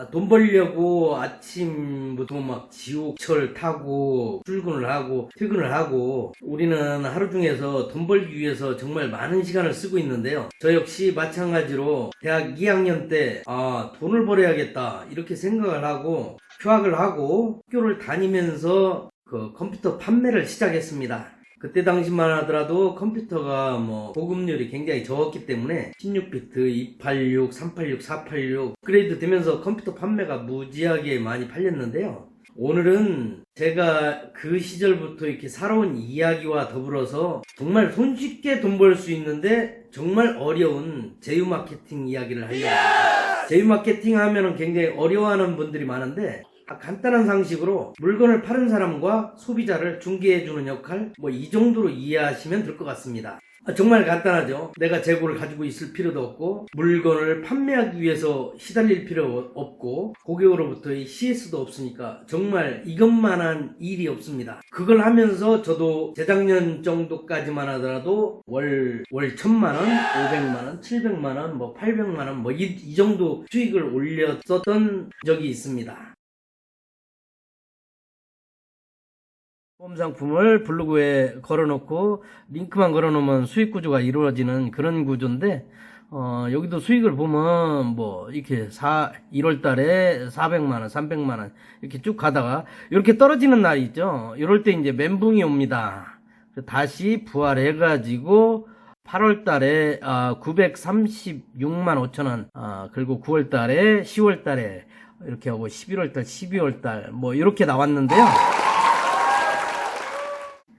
아, 돈 벌려고 아침부터 막 지옥철 타고 출근을 하고 퇴근을 하고 우리는 하루 중에서 돈 벌기 위해서 정말 많은 시간을 쓰고 있는데요. 저 역시 마찬가지로 대학 2학년 때 아, 돈을 벌어야겠다 이렇게 생각을 하고 휴학을 하고 학교를 다니면서 그 컴퓨터 판매를 시작했습니다. 그때 당시만 하더라도 컴퓨터가 뭐 보급률이 굉장히 적었기 때문에 16비트, 286, 386, 486 업그레이드 되면서 컴퓨터 판매가 무지하게 많이 팔렸는데요. 오늘은 제가 그 시절부터 이렇게 살아온 이야기와 더불어서 정말 손쉽게 돈 벌 수 있는데 정말 어려운 제휴 마케팅 이야기를 하려고 합니다. 제휴 마케팅 하면은 굉장히 어려워하는 분들이 많은데 아, 간단한 상식으로 물건을 파는 사람과 소비자를 중개해주는 역할 뭐 이 정도로 이해하시면 될 것 같습니다. 아, 정말 간단하죠. 내가 재고를 가지고 있을 필요도 없고 물건을 판매하기 위해서 시달릴 필요 없고 고객으로부터의 CS도 없으니까 정말 이것만한 일이 없습니다. 그걸 하면서 저도 재작년 정도까지만 하더라도 월, 월 천만 원, 오백만 원, 칠백만 원, 뭐 팔백만 원, 뭐 이, 이 정도 수익을 올렸었던 적이 있습니다. 홈 상품을 블로그에 걸어놓고 링크만 걸어놓으면 수익 구조가 이루어지는 그런 구조인데 어, 여기도 수익을 보면 뭐 이렇게 4 1월 달에 400만 원, 300만 원 이렇게 쭉 가다가 이렇게 떨어지는 날이 있죠. 이럴 때 이제 멘붕이 옵니다. 다시 부활해 가지고 8월 달에 936만 5천 원, 아, 그리고 9월 달에 10월 달에 이렇게 하고 11월 달, 12월 달 뭐 이렇게 나왔는데요.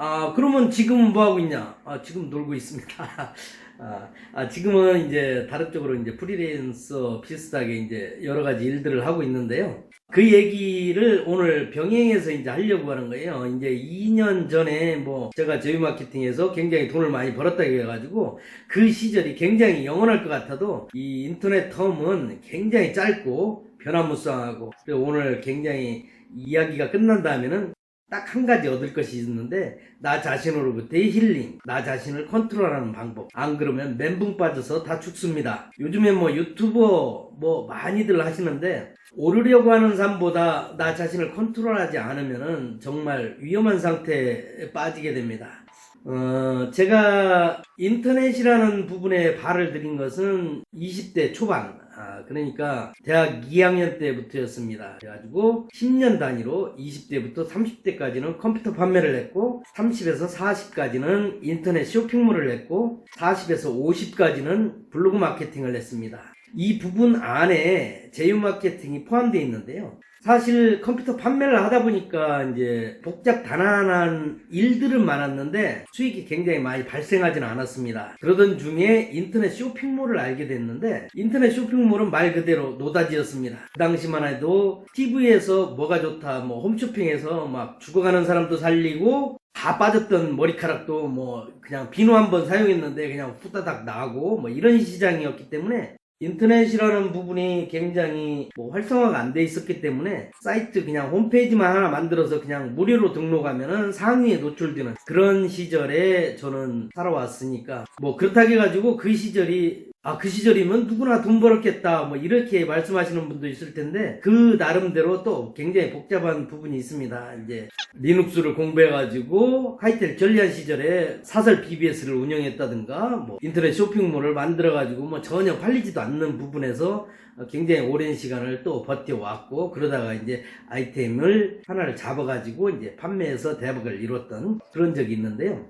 아, 그러면 지금은 뭐 하고 있냐? 아, 지금 놀고 있습니다. 아, 아, 지금은 이제 다른 쪽으로 이제 프리랜서 비슷하게 이제 여러 가지 일들을 하고 있는데요. 그 얘기를 오늘 병행해서 이제 하려고 하는 거예요. 이제 2년 전에 뭐 제가 제휴 마케팅에서 굉장히 돈을 많이 벌었다 해가지고 그 시절이 굉장히 영원할 것 같아도 이 인터넷 텀은 굉장히 짧고 변화무쌍하고 오늘 굉장히 이야기가 끝난 다음에는 딱 한 가지 얻을 것이 있는데 나 자신으로부터의 힐링 나 자신을 컨트롤하는 방법. 안 그러면 멘붕 빠져서 다 죽습니다. 요즘에 뭐 유튜버 뭐 많이들 하시는데 오르려고 하는 삶보다 나 자신을 컨트롤하지 않으면은 정말 위험한 상태에 빠지게 됩니다 어, 제가 인터넷이라는 부분에 발을 들인 것은 20대 초반, 아, 그러니까 대학 2학년 때부터였습니다. 그래가지고 10년 단위로 20대부터 30대까지는 컴퓨터 판매를 했고, 30에서 40까지는 인터넷 쇼핑몰을 했고, 40에서 50까지는 블로그 마케팅을 했습니다. 이 부분 안에 제휴 마케팅이 포함되어 있는데요. 사실 컴퓨터 판매를 하다 보니까 이제 복잡 단안한 일들은 많았는데 수익이 굉장히 많이 발생하지는 않았습니다. 그러던 중에 인터넷 쇼핑몰을 알게 됐는데 인터넷 쇼핑몰은 말 그대로 노다지였습니다. 그 당시만 해도 TV에서 뭐가 좋다, 뭐 홈쇼핑에서 막 죽어가는 사람도 살리고 다 빠졌던 머리카락도 뭐 그냥 비누 한 번 사용했는데 그냥 후다닥 나고 뭐 이런 시장이었기 때문에 인터넷이라는 부분이 굉장히 뭐 활성화가 안 돼 있었기 때문에 사이트 그냥 홈페이지만 하나 만들어서 그냥 무료로 등록하면은 상위에 노출되는 그런 시절에 저는 살아왔으니까 뭐 그렇다고 해가지고 그 시절이 아, 그 시절이면 누구나 돈 벌었겠다, 뭐, 이렇게 말씀하시는 분도 있을 텐데, 그 나름대로 또 굉장히 복잡한 부분이 있습니다. 이제, 리눅스를 공부해가지고, 하이텔 전리한 시절에 사설 BBS를 운영했다든가, 뭐, 인터넷 쇼핑몰을 만들어가지고, 뭐, 전혀 팔리지도 않는 부분에서 굉장히 오랜 시간을 또 버텨왔고, 그러다가 이제 아이템을 하나를 잡아가지고, 이제 판매해서 대박을 이뤘던 그런 적이 있는데요.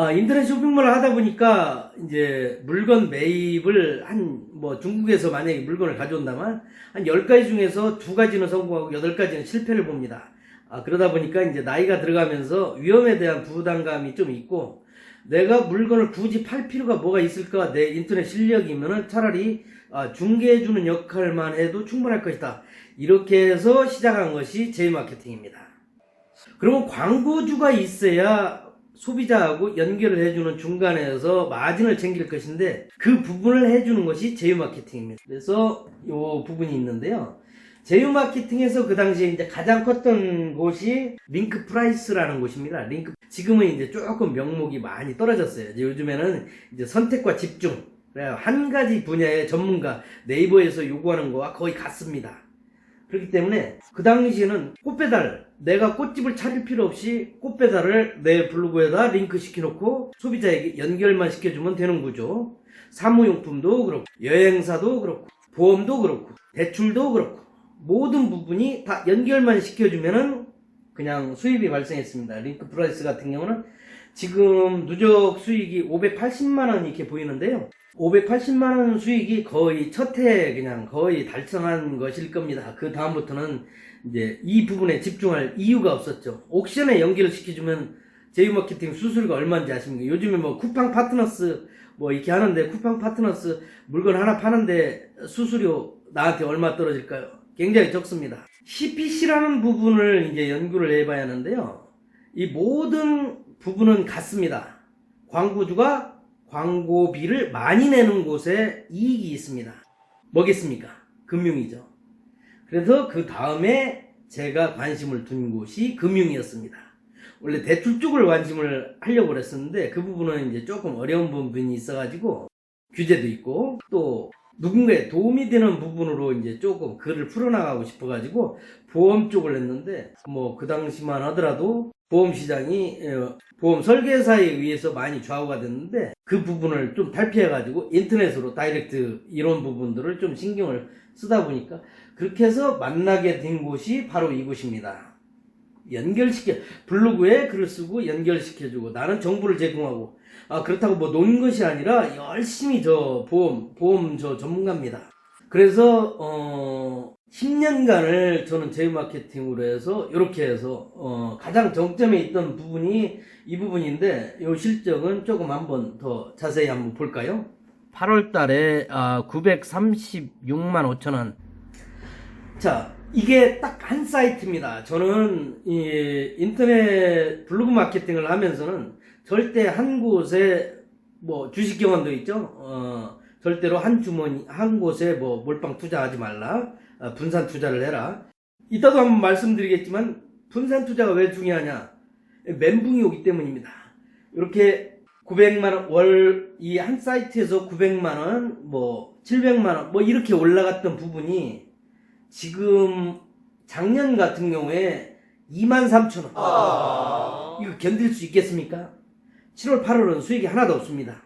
아, 인터넷 쇼핑몰을 하다 보니까 이제 물건 매입을 한 뭐 중국에서 만약에 물건을 가져온다면 한 10가지 중에서 두 가지는 성공하고 8가지는 실패를 봅니다. 아, 그러다 보니까 이제 나이가 들어가면서 위험에 대한 부담감이 좀 있고 내가 물건을 굳이 팔 필요가 뭐가 있을까 내 인터넷 실력이면은 차라리 아, 중개해주는 역할만 해도 충분할 것이다. 이렇게 해서 시작한 것이 제휴 마케팅입니다. 그러면 광고주가 있어야 소비자하고 연결을 해주는 중간에서 마진을 챙길 것인데 그 부분을 해주는 것이 제휴 마케팅입니다. 그래서 이 부분이 있는데요. 제휴 마케팅에서 그 당시에 이제 가장 컸던 곳이 링크 프라이스라는 곳입니다. 링크 지금은 이제 조금 명목이 많이 떨어졌어요. 이제 요즘에는 이제 선택과 집중 한 가지 분야의 전문가 네이버에서 요구하는 거와 거의 같습니다. 그렇기 때문에 그 당시에는 꽃배달 내가 꽃집을 차릴 필요 없이 꽃 배달을 내 블로그에다 링크 시켜놓고 소비자에게 연결만 시켜주면 되는 구조. 사무용품도 그렇고 여행사도 그렇고 보험도 그렇고 대출도 그렇고 모든 부분이 다 연결만 시켜주면은 그냥 수입이 발생했습니다. 링크 프라이스 같은 경우는 지금 누적 수익이 580만 원 이렇게 보이는데요. 580만 원 수익이 거의 첫 해 그냥 거의 달성한 것일 겁니다. 그 다음부터는 이제 이 부분에 집중할 이유가 없었죠. 옥션에 연결을 시켜주면 제휴 마케팅 수수료가 얼마인지 아십니까? 요즘에 뭐 쿠팡 파트너스 뭐 이렇게 하는데 쿠팡 파트너스 물건 하나 파는데 수수료 나한테 얼마 떨어질까요? 굉장히 적습니다. CPC라는 부분을 이제 연구를 해봐야 하는데요. 이 모든 부분은 같습니다. 광고주가 광고비를 많이 내는 곳에 이익이 있습니다. 뭐겠습니까? 금융이죠. 그래서 그 다음에 제가 관심을 둔 곳이 금융이었습니다. 원래 대출 쪽을 관심을 하려고 그랬었는데 그 부분은 이제 조금 어려운 부분이 있어가지고 규제도 있고 또 누군가에 도움이 되는 부분으로 이제 조금 글을 풀어나가고 싶어가지고 보험 쪽을 했는데 뭐 그 당시만 하더라도 보험 시장이 어, 보험 설계사에 의해서 많이 좌우가 됐는데 그 부분을 좀 탈피해가지고 인터넷으로 다이렉트 이런 부분들을 좀 신경을 쓰다 보니까 그렇게 해서 만나게 된 곳이 바로 이곳입니다. 연결시켜 블로그에 글을 쓰고 연결시켜주고 나는 정보를 제공하고 아 그렇다고 뭐 노는 것이 아니라 열심히 저 보험 보험 저 전문가입니다. 그래서 어 10년간을 저는 제휴 마케팅으로 해서 이렇게 해서 어 가장 정점에 있던 부분이 이 부분인데 이 실적은 조금 한번 더 자세히 한번 볼까요? 8월 달에 아 936만 5천 원. 자, 이게 딱 한 사이트입니다. 저는 이 인터넷 블로그 마케팅을 하면서는 절대 한 곳에 뭐 주식 경험도 있죠. 어, 절대로 한 주머니 한 곳에 뭐 몰빵 투자하지 말라. 어, 분산 투자를 해라. 이따도 한번 말씀드리겠지만 분산 투자가 왜 중요하냐? 멘붕이 오기 때문입니다. 이렇게 900만 원월이 한 사이트에서 900만 원, 뭐 700만 원, 뭐 이렇게 올라갔던 부분이 지금 작년 같은 경우에 2만 3천 원. 이거 견딜 수 있겠습니까? 7월, 8월은 수익이 하나도 없습니다.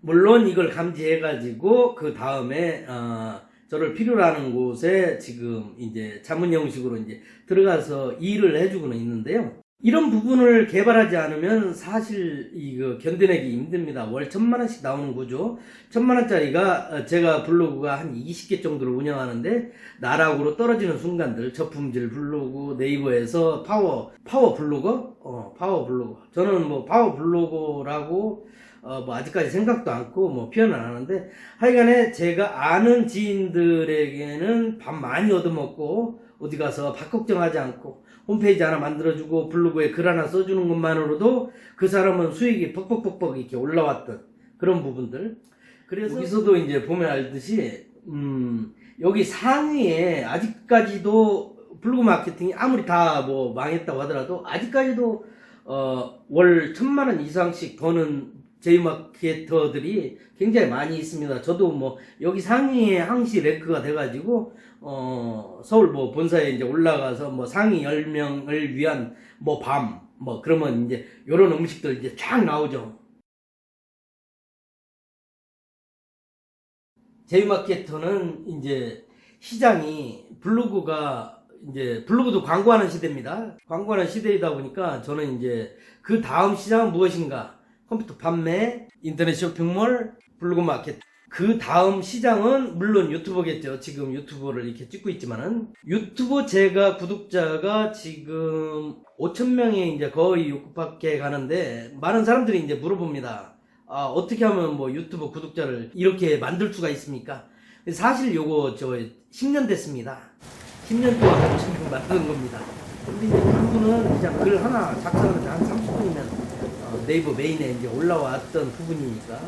물론 이걸 감지해가지고 그 다음에 어, 저를 필요로 하는 곳에 지금 이제 자문 형식으로 이제 들어가서 일을 해주고는 있는데요. 이런 부분을 개발하지 않으면 사실 이거 견뎌내기 힘듭니다. 월 천만 원씩 나오는 구조. 천만 원짜리가 어, 제가 블로그가 한 20개 정도를 운영하는데 나락으로 떨어지는 순간들 저품질 블로그 네이버에서 파워 파워 블로거 어 파워 블로거 저는 뭐 파워 블로거라고 어 뭐 아직까지 생각도 않고 뭐 표현을 안 하는데 하여간에 제가 아는 지인들에게는 밥 많이 얻어먹고 어디 가서 밥 걱정하지 않고 홈페이지 하나 만들어주고 블로그에 글 하나 써주는 것만으로도 그 사람은 수익이 퍽퍽퍽퍽 이렇게 올라왔던 그런 부분들. 그래서 여기서도 이제 보면 알듯이 음 여기 상위에 아직까지도 블로그 마케팅이 아무리 다 뭐 망했다고 하더라도 아직까지도 어 월 천만 원 이상씩 버는 제이마케터들이 굉장히 많이 있습니다. 저도 뭐 여기 상위에 항시 랭크가 돼가지고 어 서울 뭐 본사에 이제 올라가서 뭐 상위 10명을 위한 뭐밤뭐 그러면 이제 요런 음식들 이제 쫙 나오죠. 제이마케터는 이제 시장이 블로그가 이제 블로그도 광고하는 시대입니다. 광고하는 시대이다 보니까 저는 이제 그 다음 시장은 무엇인가? 컴퓨터 판매, 인터넷 쇼핑몰, 블로그 마켓. 그 다음 시장은 물론 유튜버겠죠. 지금 유튜버를 이렇게 찍고 있지만은 유튜버 제가 구독자가 지금 5천 명이 이제 거의 6밖에 가는데 많은 사람들이 이제 물어봅니다. 아, 어떻게 하면 뭐 유튜버 구독자를 이렇게 만들 수가 있습니까? 사실 요거 저 10년 됐습니다. 10년 동안 5천 명 만드는 겁니다. 근데 이제 그분은 그냥 글 하나 작성하는데 한 30분이면 어, 네이버 메인에 이제 올라왔던 부분이니까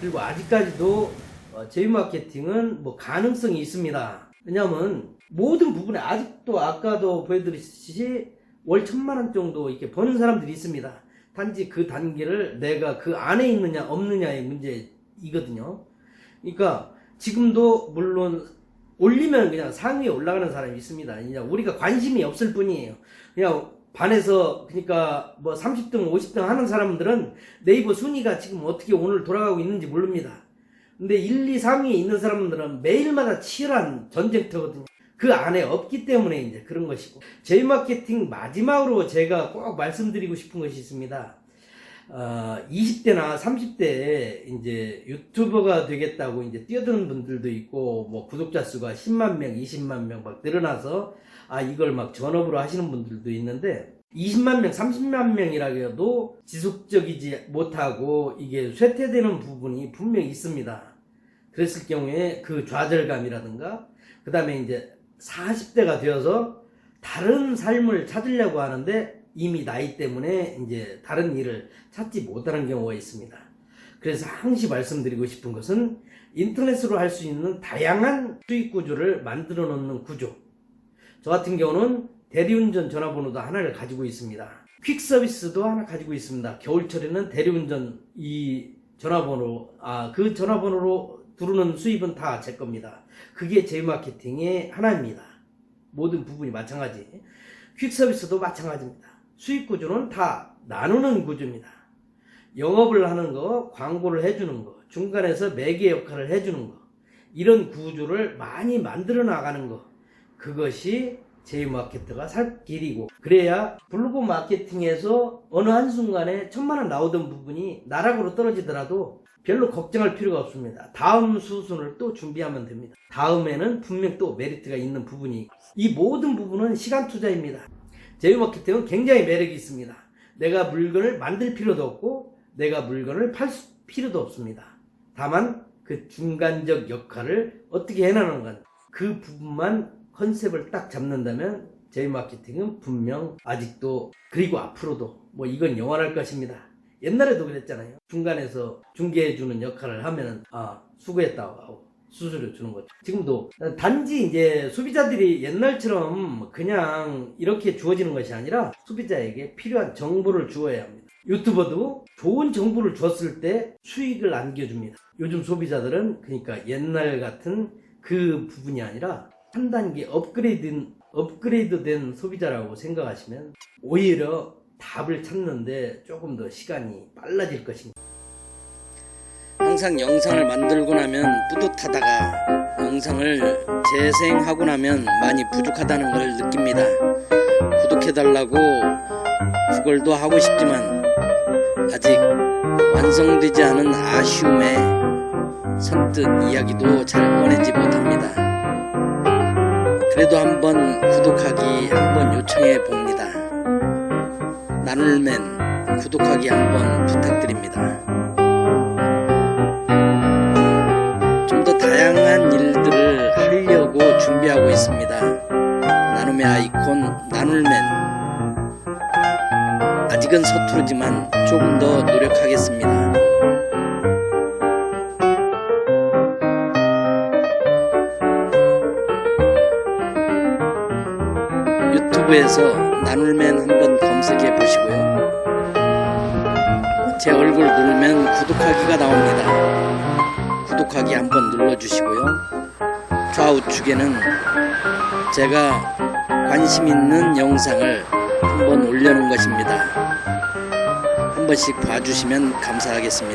그리고 아직까지도 어, 제휴 마케팅은 뭐 가능성이 있습니다. 왜냐하면 모든 부분에 아직도 아까도 보여드렸듯이 월 천만 원 정도 이렇게 버는 사람들이 있습니다. 단지 그 단계를 내가 그 안에 있느냐 없느냐의 문제 사람이거든요. 그러니까 지금도 물론 올리면 그냥 상위에 올라가는 사람이 있습니다. 그냥 우리가 관심이 없을 뿐이에요. 그냥 반에서 그러니까 뭐 30등, 50등 하는 사람들은 네이버 순위가 지금 어떻게 오늘 돌아가고 있는지 모릅니다. 근데 1, 2, 3위에 있는 사람들은 매일마다 치열한 전쟁터거든요. 그 안에 없기 때문에 이제 그런 것이고. 제이 마케팅 마지막으로 제가 꼭 말씀드리고 싶은 것이 있습니다. 어, 20대나 30대에 이제 유튜버가 되겠다고 이제 뛰어드는 분들도 있고, 뭐 구독자 수가 10만 명, 20만 명 막 늘어나서, 아, 이걸 막 전업으로 하시는 분들도 있는데, 20만 명, 30만 명이라 해도 지속적이지 못하고 이게 쇠퇴되는 부분이 분명히 있습니다. 그랬을 경우에 그 좌절감이라든가, 그 다음에 이제 40대가 되어서 다른 삶을 찾으려고 하는데 이미 나이 때문에 이제 다른 일을 찾지 못하는 경우가 있습니다. 그래서 항시 말씀드리고 싶은 것은 인터넷으로 할 수 있는 다양한 수익 구조를 만들어 놓는 구조. 저 같은 경우는 대리운전 전화번호도 하나를 가지고 있습니다. 퀵 서비스도 하나 가지고 있습니다. 겨울철에는 대리운전 이 전화번호, 아, 그 전화번호로 두르는 수입은 다 제 겁니다. 그게 제 마케팅의 하나입니다. 모든 부분이 마찬가지. 퀵 서비스도 마찬가지입니다. 수익 구조는 다 나누는 구조입니다. 영업을 하는 거, 광고를 해주는 거, 중간에서 매개 역할을 해주는 거, 이런 구조를 많이 만들어 나가는 거, 그것이 제이마케터가 살 길이고, 그래야 블로그 마케팅에서 어느 한순간에 천만 원 나오던 부분이 나락으로 떨어지더라도 별로 걱정할 필요가 없습니다. 다음 수순을 또 준비하면 됩니다. 다음에는 분명 또 메리트가 있는 부분이, 이 모든 부분은 시간 투자입니다. 제휴마케팅은 굉장히 매력이 있습니다. 내가 물건을 만들 필요도 없고 내가 물건을 팔 수- 필요도 없습니다. 다만 그 중간적 역할을 어떻게 해나가는 건그 부분만 컨셉을 딱 잡는다면 제휴 마케팅은 분명 아직도 그리고 앞으로도 뭐 이건 영원할 것입니다. 옛날에도 그랬잖아요. 중간에서 중개해주는 역할을 하면은 아 수고했다고 하고 수수료 주는 거죠. 지금도 단지 이제 소비자들이 옛날처럼 그냥 이렇게 주어지는 것이 아니라 소비자에게 필요한 정보를 주어야 합니다. 유튜버도 좋은 정보를 줬을 때 수익을 안겨줍니다. 요즘 소비자들은 그러니까 옛날 같은 그 부분이 아니라 한 단계 업그레이드 업그레이드 된 소비자라고 생각하시면 오히려 답을 찾는데 조금 더 시간이 빨라질 것입니다. 항상 영상을 만들고 나면 뿌듯하다가 영상을 재생하고 나면 많이 부족하다는 걸 느낍니다. 구독해달라고 구걸도 하고 싶지만 아직 완성되지 않은 아쉬움에 선뜻 이야기도 잘 꺼내지 못합니다. 그래도 한번 구독하기 한번 요청해 봅니다. 나눌맨 구독하기 한번 부탁드립니다. 아직은 서투르지만 조금 더 노력하겠습니다. 유튜브에서 나눌맨 한번 검색해 보시고요. 제 얼굴 누르면 구독하기가 나옵니다. 구독하기 한번 눌러주시고요. 좌우측에는 제가 관심 있는 영상을 한번 올려놓은 것입니다. 한 번씩 봐주시면 감사하겠습니다.